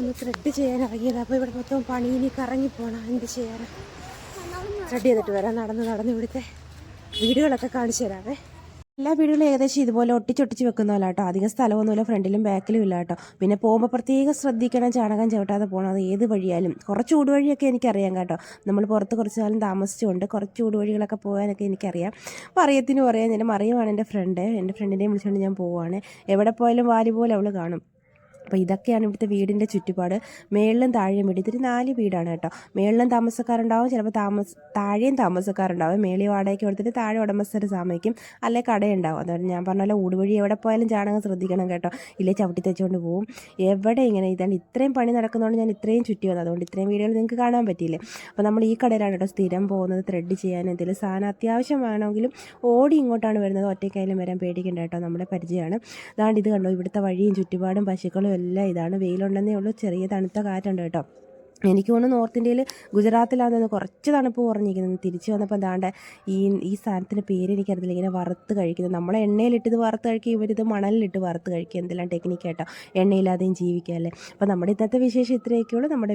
ഒന്ന് ത്രെഡ് ചെയ്യാൻ ഇറങ്ങിയത്. അപ്പോൾ ഇവിടെ മൊത്തം പണി ഇനി കറങ്ങി പോകണം എന്ത് ചെയ്യാൻ ത്രെഡ് ചെയ്തിട്ട് വരാം. നടന്ന് നടന്ന് ഇവിടുത്തെ വീടുകളൊക്കെ കാണിച്ചു തരാവേ. എല്ലാ വീടുകളും ഏകദേശം ഇതുപോലെ ഒട്ടിച്ചൊട്ടിച്ച് വെക്കുന്ന പോലെ കേട്ടോ അധികം സ്ഥലമൊന്നുമില്ല ഫ്രണ്ടിലും ബാക്കിലും ഇല്ല കേട്ടോ. പിന്നെ പോകുമ്പോൾ പ്രത്യേകം ശ്രദ്ധിക്കണം. ചാണകം ചവിട്ടാതെ പോകണം അത് ഏത് വഴിയാലും കുറച്ച് ഊടുവഴിയൊക്കെ എനിക്കറിയാം കേട്ടോ. നമ്മൾ പുറത്ത് കുറച്ച് കാലം താമസിച്ചുകൊണ്ട് കുറച്ച് ഊടുവഴികളൊക്കെ പോകാനൊക്കെ എനിക്കറിയാം. അപ്പോൾ അറിയത്തിന് പറയാം ഞാൻ മറിയമാണ് എന്റെ ഫ്രണ്ട് എന്റെ ഫ്രണ്ടിനെയും വിളിച്ചുകൊണ്ട് ഞാൻ പോവുകയാണ് എവിടെ പോയാലും വാലി പോലെ അവൾ കാണും. അപ്പോൾ ഇതൊക്കെയാണ് ഇവിടുത്തെ വീടിന്റെ ചുറ്റുപാട്. മേളിലും താഴെയും വീട്. ഇതൊരു നാല് വീടാണ് കേട്ടോ. മേളിലും താമസക്കാരുണ്ടാവും. ചിലപ്പോൾ താമസ താഴെയും താമസക്കാരുണ്ടാവും. മേളി വാടകയ്ക്ക് കൊടുത്തിട്ട് താഴെ ഉടമസ്ഥർ താമസിക്കും അല്ലെ കടയുണ്ടാവും. അതുകൊണ്ട് ഞാൻ പറഞ്ഞ പോലെ ഊടുവഴി എവിടെ പോയാലും ചാണകം ശ്രദ്ധിക്കണം കേട്ടോ. ഇല്ലേ ചവിട്ടി തെച്ചുകൊണ്ട് പോവും. എവിടെ ഇങ്ങനെ ഇതാണ് ഇത്രയും പണി നടക്കുന്നതുകൊണ്ട് ഞാൻ ഇത്രയും ചുറ്റി വന്നത്. അതുകൊണ്ട് ഇത്രയും വീടുകൾ നിങ്ങൾക്ക് കാണാൻ പറ്റിയില്ലേ? അപ്പോൾ നമ്മൾ ഈ കടയിലാണ് കേട്ടോ സ്ഥിരം പോകുന്നത്. ത്രെഡ് ചെയ്യാൻ എന്തെങ്കിലും സാധനം അത്യാവശ്യം വേണമെങ്കിലും ഓടി ഇങ്ങോട്ടാണ് വരുന്നത്. ഒറ്റയ്ക്കായാലും വരാൻ പേടിക്കേണ്ട കേട്ടോ. നമ്മുടെ പരിചയമാണ്. അതാണ്ട് ഇത് കണ്ടോ? ഇവിടുത്തെ വഴിയും ചുറ്റുപാടും പശുക്കളും എല്ലാം ഇതാണ് വെയിലുണ്ടെന്നേ ഉള്ളൂ. ചെറിയ തണുത്ത കാറ്റുണ്ട് കേട്ടോ. എനിക്ക് തോന്നുന്നു നോർത്ത് ഇന്ത്യയിൽ ഗുജറാത്തിലാണെന്ന് കുറച്ച് തണുപ്പ് കുറഞ്ഞിരിക്കുന്നത് തിരിച്ചു വന്നപ്പോൾ എന്താണ്ട് ഈ ഈ സാധനത്തിന്റെ പേര് എനിക്കറിയില്ല ഇങ്ങനെ വറുത്ത് കഴിക്കുന്നത് നമ്മളെ എണ്ണയിലിട്ട് ഇത് വറുത്ത് കഴിക്കുക ഇവരിത് മണലിലിട്ട് വറുത്ത് കഴിക്കുക എന്തെല്ലാം ടെക്നിക്കായിട്ടോ എണ്ണയില്ലാതെയും ജീവിക്കുക അല്ലേ? അപ്പോൾ നമ്മുടെ ഇന്നത്തെ വിശേഷം ഇത്രയൊക്കെയുള്ളൂ. നമ്മുടെ